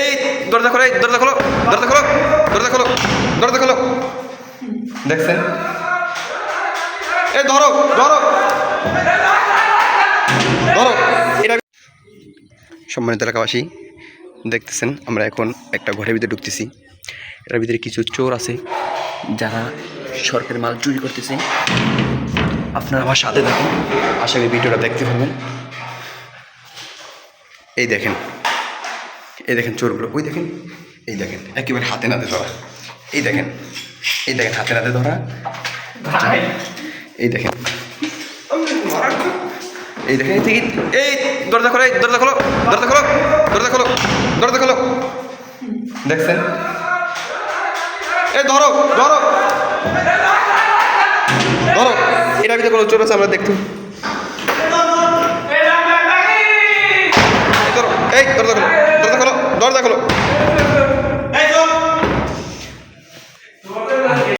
এই, দরজা খোলো, এই, দরজা খোলো দরজা খোলো দরজা খোলো দরজা খোলো। দেখছেন? এই, ধরো ধরো। ধরো। সম্মানিত এলাকাবাসী, দেখতেছেন, আমরা এখন একটা ঘরের ভিতরে ঢুকতেছি। এটার ভিতরে কিছু চোর আছে, যারা সরকারি মাল চুরি করতেছে। আপনারা আমার সাথে দেখেন আশা করি ভিডিওটা দেখতে পারবেন। এই দেখেন এই দেখেন চোরগুলো ওই দেখেন এই দেখেন একেবারে হাতে নাতে ধরা এই দেখেন এই দেখেন হাতে নাতে ধরা এই দেখেন এই দেখেন এই এই দরজা খোলো এই দরজা খোলো দরজা খোলো দরজা খোলো দরজা খোলো। দেখছেন? এই ধরো ধরো। ধরো এটার ভিতরে কোনো চোর আছে আমরা দেখতে এই দরজা খোলো। দরজা খোলো